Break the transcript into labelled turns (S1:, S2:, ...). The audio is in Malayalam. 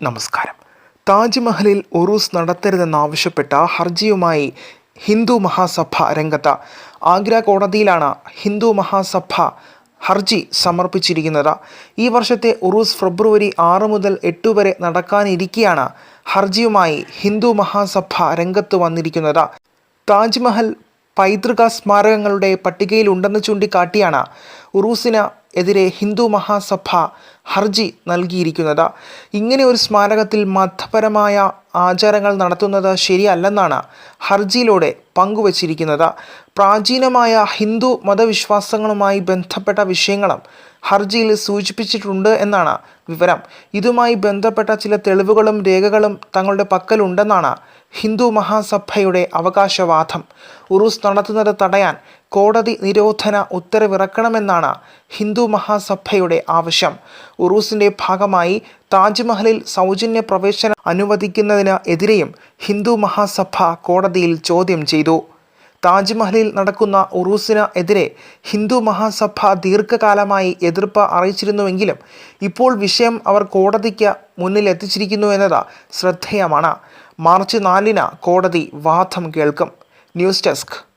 S1: നമസ്കാരം. താജ്മഹലിൽ ഉറൂസ് നടത്തരുതെന്നാവശ്യപ്പെട്ട ഹർജിയുമായി ഹിന്ദു മഹാസഭ രംഗത്ത് ആഗ്ര കോടതിയിലാണ് ഹിന്ദു മഹാസഭ ഹർജി സമർപ്പിച്ചിരിക്കുന്നത്. ഈ വർഷത്തെ ഉറൂസ് ഫെബ്രുവരി ആറ് മുതൽ എട്ട് വരെ നടക്കാനിരിക്കെയാണ് ഹർജിയുമായി ഹിന്ദു മഹാസഭ രംഗത്ത് വന്നിരിക്കുന്നത്. താജ്മഹൽ പൈതൃക സ്മാരകങ്ങളുടെ പട്ടികയിലുണ്ടെന്ന് ചൂണ്ടിക്കാട്ടിയാണ് ഉറൂസിന് എതിരെ ഹിന്ദു മഹാസഭ ഹർജി നൽകിയിരിക്കുന്നത്. ഇങ്ങനെ ഒരു സ്മാരകത്തിൽ മതപരമായ ആചാരങ്ങൾ നടത്തുന്നത് ശരിയല്ലെന്നാണ് ഹർജിയിലൂടെ പങ്കുവച്ചിരിക്കുന്നത്. പ്രാചീനമായ ഹിന്ദു മതവിശ്വാസങ്ങളുമായി ബന്ധപ്പെട്ട വിഷയങ്ങളും ഹർജിയിൽ സൂചിപ്പിച്ചിട്ടുണ്ട് എന്നാണ് വിവരം. ഇതുമായി ബന്ധപ്പെട്ട ചില തെളിവുകളും രേഖകളും തങ്ങളുടെ പക്കലുണ്ടെന്നാണ് ഹിന്ദു മഹാസഭയുടെ അവകാശവാദം. ഉറൂസ് നടത്തുന്നത് തടയാൻ കോടതി നിരോധന ഉത്തരവിറക്കണമെന്നാണ് ഹിന്ദു മഹാസഭയുടെ ആവശ്യം. ഉറൂസിന്റെ ഭാഗമായി താജ്മഹലിൽ സൗജന്യ പ്രവേശനം അനുവദിക്കുന്നതിന് എതിരെയും ഹിന്ദു മഹാസഭ കോടതിയിൽ ചോദ്യം ചെയ്തു. താജ്മഹലിൽ നടക്കുന്ന ഉറൂസിന് എതിരെ ഹിന്ദു മഹാസഭ ദീർഘകാലമായി എതിർപ്പ് അറിയിച്ചിരുന്നുവെങ്കിലും ഇപ്പോൾ വിഷയം അവർ കോടതിക്ക് മുന്നിൽ എത്തിച്ചിരിക്കുന്നു എന്നത് ശ്രദ്ധേയമാണ്. മാർച്ച് നാലിന് കോടതി വാദം കേൾക്കും. News desk.